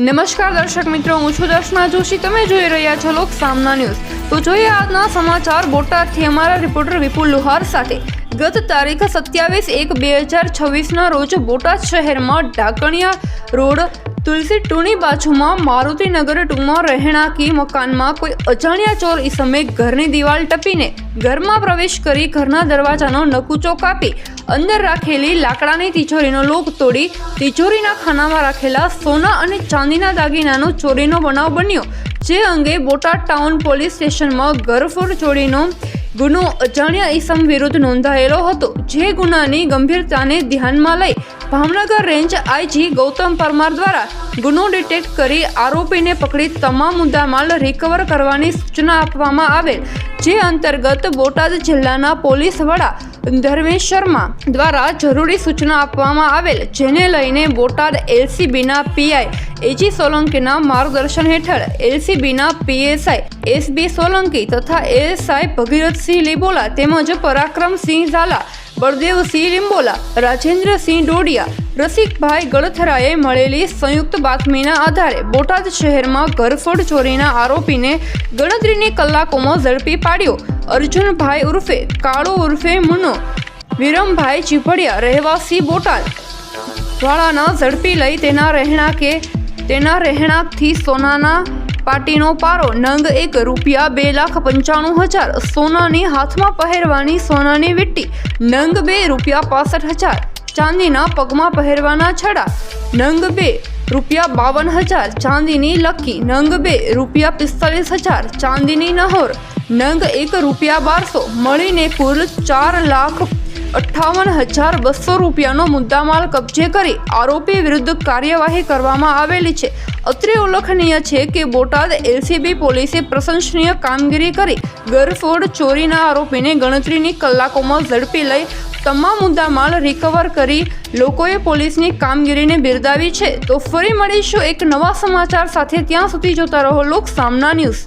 નમસ્કાર દર્શક મિત્રો, હું છું દર્શના જોશી. તમે જોઈ રહ્યા છો લોક સામના ન્યૂઝ. તો જોઈએ આજના સમાચાર. બોટાદથી અમારા રિપોર્ટર વિપુલ લુહાર સાથે. ગત તારીખ સત્યાવીસ એક બે હજાર છવ્વીસના રોજ બોટાદ શહેરમાં ડાકણિયા રોડ તુલસી ટુની બાજુમાં મારુતિનગર ટુમાં રહેણાંકી મકાનમાં કોઈ અજાણ્યા ચોર ઇસમે ઘરની દિવાલ ટપીને ઘરમાં પ્રવેશ કરી ઘરના દરવાજાનો નકુચો કાપી અંદર રાખેલી લાકડાની તિજોરીનો લોક તોડી તિજોરીના ખાનામાં રાખેલા સોના અને ચાંદીના દાગીનાનો ચોરીનો બનાવ બન્યો, જે અંગે બોટાદ ટાઉન પોલીસ સ્ટેશનમાં ગરફોડ ચોરીનો ગુનો અજાણ્યા ઈસમ વિરુદ્ધ નોંધાયેલો હતો, જે ગુનાની ગંભીરતાને ધ્યાનમાં લઈ ભાવનગર રેન્જ આઈજી ગૌતમ પરમાર દ્વારા ગુનો ડિટેક્ટ કરી આરોપીને પકડી તમામ મુદ્દામાલ રિકવર કરવાની સૂચના આપવામાં આવેલ, જે અંતર્ગત બોટાદ જિલ્લાના પોલીસ વડા ધર્મેશ શર્મા દ્વારા જરૂરી સૂચના આપવામાં આવેલ, જેને લઈને બોટાદ એલસીબીના પીઆઈ એજી સોલંકીના માર્ગદર્શન હેઠળ એલસીબીના પીએસઆઈ એસબી સોલંકી તથા એએસઆઈ ભગીરથસિંહ લીબોલા તેમજ પરાક્રમસિંહ ઝાલા બળદેવસિંહ લિંબોલા રાજેન્દ્રસિંહ ડોડિયા, રસિકભાઈ ગળથરાએ મળેલી સંયુક્ત બાતમીના આધારે બોટાદ શહેરમાં ઘરફોડ ચોરીના આરોપીને ગણતરીની કલાકોમાં ઝડપી પાડ્યો. અર્જુનભાઈ ઉર્ફે કાળો ઉર્ફે મુનો વિરમભાઈ ચીપડિયા રહેવાસી બોટાદ. વાળાના ઝડપી લઈ તેના રહેણાંકે તેના રહેણાંકથી સોનાના પાટીનો પારો નંગ એક રૂપિયા બે લાખ પંચાણું હજાર. સોનાની હાથમાં પહેરવાની સોનાની વીટી. નંગ બે રૂપિયા પાસઠ હજાર. ચાંદીના પગમાં પહેરવાના છડા. નંગ બે રૂપિયા બાવન હજાર. ચાંદીની લકી. નંગ બે રૂપિયા પિસ્તાલીસ હજાર. ચાંદીની નહોર. નંગ એક રૂપિયા બારસો. મળીને કુલ ચાર લાખ અઠ્ઠાવન હજાર બસો રૂપિયાનો મુદ્દામાલ કબજે કરી આરોપી વિરુદ્ધ કાર્યવાહી કરવામાં આવેલી છે. અત્રે ઉલ્લેખનીય છે કે બોટાદ એલસીબી પોલીસે પ્રશંસનીય કામગીરી કરી ગરફોડ ચોરીના આરોપીને ગણતરીની કલાકોમાં ઝડપી લઈ તમામ મુદ્દામાલ રિકવર કરી લોકોએ પોલીસની કામગીરીને બિરદાવી છે. તો ફરી મળીશું એક નવા સમાચાર સાથે. ત્યાં સુધી જોતા રહો લોક સામના ન્યૂઝ.